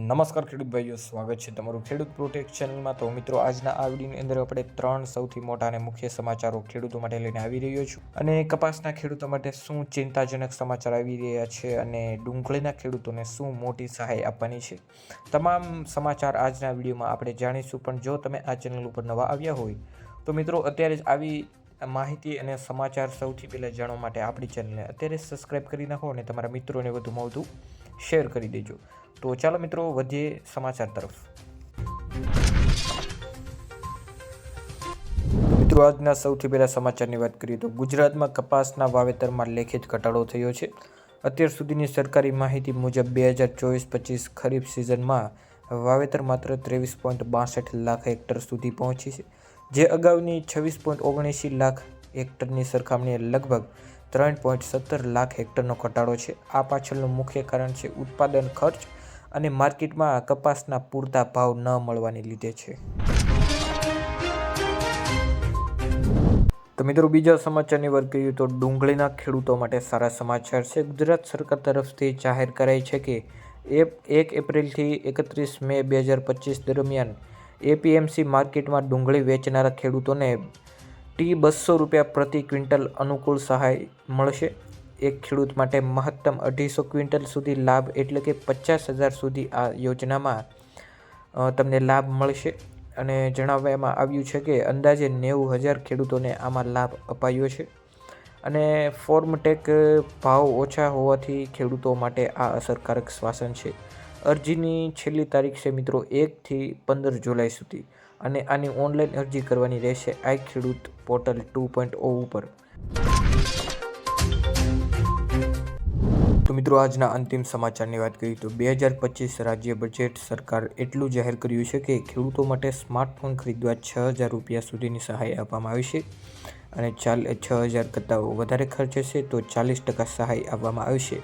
નમસ્કાર ખેડૂત ભાઈઓ, સ્વાગત છે તમારું ખેડૂત પ્રોટેક્ટ ચેનલમાં. તો મિત્રો, આજના આ વિડીયોની અંદર આપણે ત્રણ સૌથી મોટા અને મુખ્ય સમાચારો ખેડૂતો માટે લઈને આવી રહ્યો છું. અને કપાસના ખેડૂતો માટે શું ચિંતાજનક સમાચાર આવી રહ્યા છે અને ડુંગળીના ખેડૂતોને શું મોટી સહાય આપવાની છે? તમામ સમાચાર આજના વિડીયોમાં આપણે જાણીશું. પણ જો તમે આ ચેનલ ઉપર નવા આવ્યા હોય, તો મિત્રો, અત્યારે જ આવી માહિતી અને સમાચાર સૌથી પહેલાં જાણવા માટે આપણી ચેનલને અત્યારે સબસ્ક્રાઇબ કરી નાખો અને તમારા મિત્રોને વધુમાં વધુ શેર કરી દેજો. તો ચાલો મિત્રો, વધીએ સમાચાર તરફ. મિત્રો, આજના સૌથી પહેલા સમાચારની વાત કરીએ તો ગુજરાતમાં કપાસના વાવેતરમાં લેખિત ઘટાડો થયો છે. અત્યાર સુધીની સરકારી માહિતી મુજબ બે હજાર ચોવીસ પચીસ ખરીફ સિઝનમાં વાવેતર માત્ર ત્રેવીસ પોઈન્ટ બાસઠ લાખ હેક્ટર સુધી પહોંચી છે. જે અગાઉની છવ્વીસ પોઈન્ટ ઓગણએંસી લાખ હેક્ટરની સરખામણીએ લગભગ ત્રણ પોઈન્ટ સત્તર લાખ હેક્ટરનો ઘટાડો છે. આ પાછળનું મુખ્ય કારણ છે ઉત્પાદન ખર્ચ અને માર્કેટમાં કપાસના પૂરતા ભાવ ન મળવાને લીધે છે. તો મિત્રો, બીજા સમાચારની વાત કરીએ તો ડુંગળીના ખેડૂતો માટે સારા સમાચાર છે. ગુજરાત સરકાર તરફથી જાહેર કરાઈ છે કે એક એપ્રિલથી એકત્રીસ મે બે હજાર પચીસ દરમિયાન એપીએમસી માર્કેટમાં ડુંગળી વેચનારા ખેડૂતોને ટી બસો રૂપિયા પ્રતિ ક્વિન્ટલ અનુકૂળ સહાય મળશે. એક ખેડૂત માટે મહત્તમ અઢીસો ક્વિન્ટલ સુધી લાભ એટલે કે પચાસ હજાર સુધી આ યોજનામાં તમને લાભ મળશે. અને જણાવવામાં આવ્યું છે કે અંદાજે નેવું હજાર ખેડૂતોને આમાં લાભ અપાયો છે. અને ફોર્મટેક ભાવ ઓછા હોવાથી ખેડૂતો માટે આ અસરકારક શ્વાસન છે. અરજીની છેલ્લી તારીખ છે મિત્રો એકથી પંદર જુલાઈ સુધી અને આની ઓનલાઈન અરજી કરવાની રહેશે આઈ ખેડૂત પોર્ટલ ટુ પોઈન્ટ ઓ ઉપર. તો મિત્રો આજના અંતિમ સમાચારની વાત કરીએ તો બે હજાર પચીસ રાજ્ય બજેટ સરકાર એટલું જાહેર કર્યું છે કે ખેડૂતો માટે સ્માર્ટફોન ખરીદવા છ હજાર રૂપિયા સુધીની સહાય આપવામાં આવી છે અને ચાલ, છ હજાર કરતાં વધારે ખર્ચ હશે તો ચાલીસ ટકા સહાય આપવામાં આવશે